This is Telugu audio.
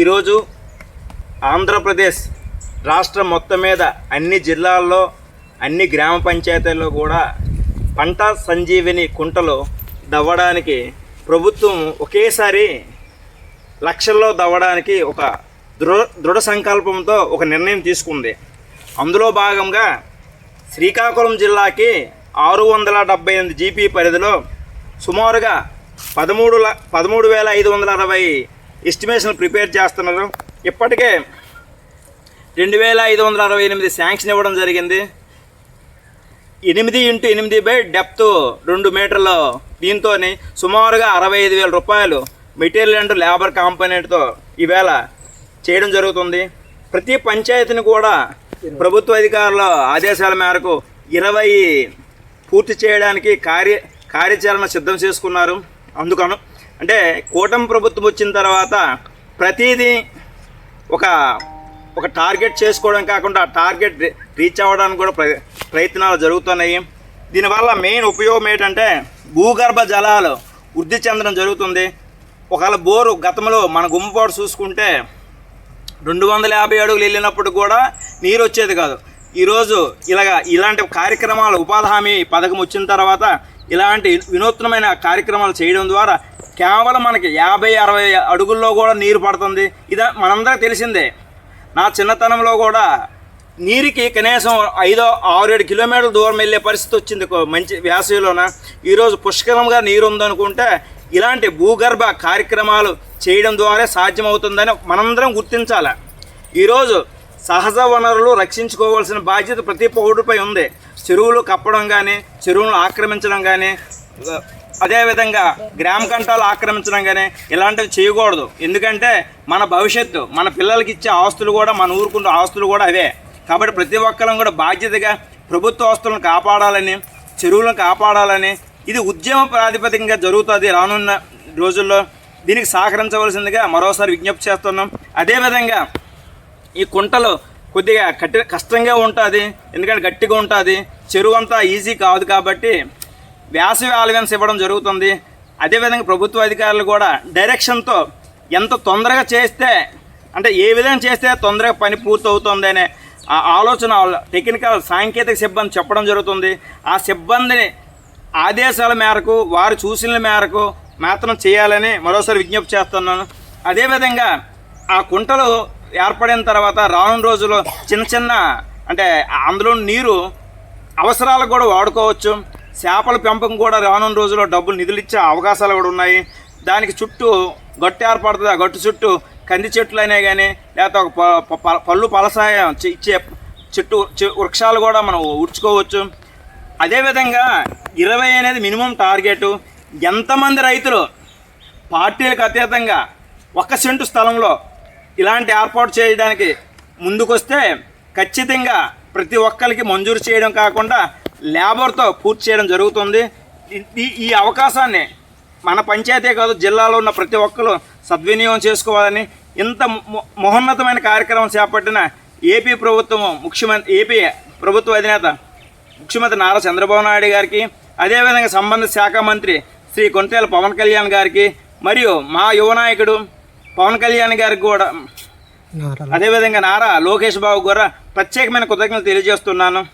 ఈరోజు ఆంధ్రప్రదేశ్ రాష్ట్రం మొత్తం మీద అన్ని జిల్లాల్లో అన్ని గ్రామ పంచాయతీల్లో కూడా పంట సంజీవిని కుంటలు దవ్వడానికి ప్రభుత్వం ఒకేసారి లక్షల్లో దవ్వడానికి ఒక దృఢ దృఢ సంకల్పంతో ఒక నిర్ణయం తీసుకుంది. అందులో భాగంగా శ్రీకాకుళం జిల్లాకి ఆరు వందల డెబ్బై ఎనిమిది జీపీ పరిధిలో సుమారుగా పదమూడు పదమూడు వేల ఐదు వందల అరవై ఎస్టిమేషన్ ప్రిపేర్ చేస్తున్నారు. ఇప్పటికే రెండు వేల ఐదు వందల అరవై ఎనిమిది శాంక్షన్ ఇవ్వడం జరిగింది. ఎనిమిది ఇంటూ ఎనిమిది బై డెప్త్ రెండు మీటర్ల. దీంతో సుమారుగా అరవై ఐదు వేల రూపాయలు మెటీరియల్ అండ్ లేబర్ కాంపోనెంట్తో ఈవేళ చేయడం జరుగుతుంది. ప్రతి పంచాయతీని కూడా ప్రభుత్వ అధికారుల ఆదేశాల మేరకు ఇరవై పూర్తి చేయడానికి కార్య కార్యాచరణ సిద్ధం చేసుకున్నారు. అందుకను అంటే కూటమి ప్రభుత్వం వచ్చిన తర్వాత ప్రతిదీ ఒక ఒక టార్గెట్ చేసుకోవడం కాకుండా టార్గెట్ రీ- రీచ్ అవ్వడానికి కూడా ప్ర ప్రయత్నాలు జరుగుతున్నాయి. దీనివల్ల మెయిన్ ఉపయోగం ఏంటంటే భూగర్భ జలాలు వృద్ధి చెందడం జరుగుతుంది. ఒకవేళ బోరు గతంలో మన గుమ్మపాడు చూసుకుంటే రెండు వందల యాభై అడుగులు వెళ్ళినప్పుడు కూడా నీరు వచ్చేది కాదు. ఈరోజు ఇలాగ ఇలాంటి కార్యక్రమాలు ఉపాధి హామీ పథకం వచ్చిన తర్వాత ఇలాంటి వినూత్నమైన కార్యక్రమాలు చేయడం ద్వారా కేవలం మనకి యాభై అరవై అడుగుల్లో కూడా నీరు పడుతుంది. ఇది మనందరికీ తెలిసిందే నా చిన్నతనంలో కూడా నీరుకి కనీసం ఐదో ఆరు ఏడు కిలోమీటర్ల దూరం వెళ్ళే పరిస్థితి వచ్చింది మంచి వేసవిలోన ఈరోజు పుష్కలంగా నీరు ఉందనుకుంటే ఇలాంటి భూగర్భ కార్యక్రమాలు చేయడం ద్వారా సాధ్యమవుతుందని మనందరం గుర్తించాలి. ఈరోజు సహజ వనరులు రక్షించుకోవాల్సిన బాధ్యత ప్రతి పౌరుడిపై ఉంది. చెరువులు కప్పడం కానీ చెరువులను ఆక్రమించడం కానీ అదేవిధంగా గ్రామ కంటాలు ఆక్రమించడం కానీ ఇలాంటివి చేయకూడదు. ఎందుకంటే మన భవిష్యత్తు మన పిల్లలకి ఇచ్చే ఆస్తులు కూడా మన ఊరుకున్న ఆస్తులు కూడా అవే. కాబట్టి ప్రతి ఒక్కరం కూడా బాధ్యతగా ప్రభుత్వ ఆస్తులను కాపాడాలని చెరువులను కాపాడాలని ఇది ఉద్యమ ప్రాతిపదికంగా జరుగుతుంది రానున్న రోజుల్లో. దీనికి సహకరించవలసిందిగా మరోసారి విజ్ఞప్తి చేస్తున్నాం. అదేవిధంగా ఈ కుంటలు కొద్దిగా కట్టి కష్టంగా ఉంటుంది. ఎందుకంటే గట్టిగా ఉంటుంది. చెరువు అంతా ఈజీ కాదు కాబట్టి వేసవి ఆలవెన్స్ ఇవ్వడం జరుగుతుంది. అదేవిధంగా ప్రభుత్వ అధికారులు కూడా డైరెక్షన్తో ఎంత తొందరగా చేస్తే అంటే ఏ విధంగా చేస్తే తొందరగా పని పూర్తవుతుంది అనే ఆ ఆలోచన టెక్నికల్ సాంకేతిక సిబ్బంది చెప్పడం జరుగుతుంది. ఆ సిబ్బందిని ఆదేశాల మేరకు వారు చూసిన మేరకు మాత్రం చేయాలని మరోసారి విజ్ఞప్తి చేస్తున్నాను. అదేవిధంగా ఆ కుంటలు ఏర్పడిన తర్వాత రానున్న రోజుల్లో చిన్న చిన్న అంటే అందులో నీరు అవసరాలకు కూడా వాడుకోవచ్చు. చేపల పెంపకం కూడా రానున్న రోజుల్లో డబ్బులు నిధులు ఇచ్చే అవకాశాలు కూడా ఉన్నాయి. దానికి చుట్టూ గట్టు ఏర్పడుతుంది. ఆ గట్టు చుట్టూ కంది చెట్లు అయినా కానీ లేకపోతే ఒక ప- ప- ప- పళ్ళు పలసాయం ఇచ్చే చెట్టు చె- వృక్షాలు కూడా మనం ఉడ్చుకోవచ్చు అదేవిధంగా ఇరవై అనేది మినిమం టార్గెట్. ఎంతమంది రైతులు పార్టీలకు అతీతంగా ఒక సెంటు స్థలంలో ఇలాంటి ఏర్పాటు చేయడానికి ముందుకొస్తే ఖచ్చితంగా ప్రతి ఒక్కరికి మంజూరు చేయడం కాకుండా లేబర్తో పూర్తి చేయడం జరుగుతుంది. ఈ- అవకాశాన్ని మన పంచాయతీ కాదు జిల్లాలో ఉన్న ప్రతి ఒక్కరు సద్వినియోగం చేసుకోవాలని ఇంత మహోన్నతమైన కార్యక్రమం చేపట్టిన ఏపీ ప్రభుత్వం ముఖ్యమంత్రి ఏపీ ప్రభుత్వ అధినేత ముఖ్యమంత్రి నారా చంద్రబాబు నాయుడు గారికి అదేవిధంగా సంబంధిత శాఖ మంత్రి శ్రీ కొంటేల పవన్ కళ్యాణ్ గారికి మరియు మా యువ నాయకుడు పవన్ కళ్యాణ్ గారికి కూడా అదేవిధంగా నారా లోకేష్ బాబు కూడా ప్రత్యేకమైన కృతజ్ఞతలు తెలియజేస్తున్నాను.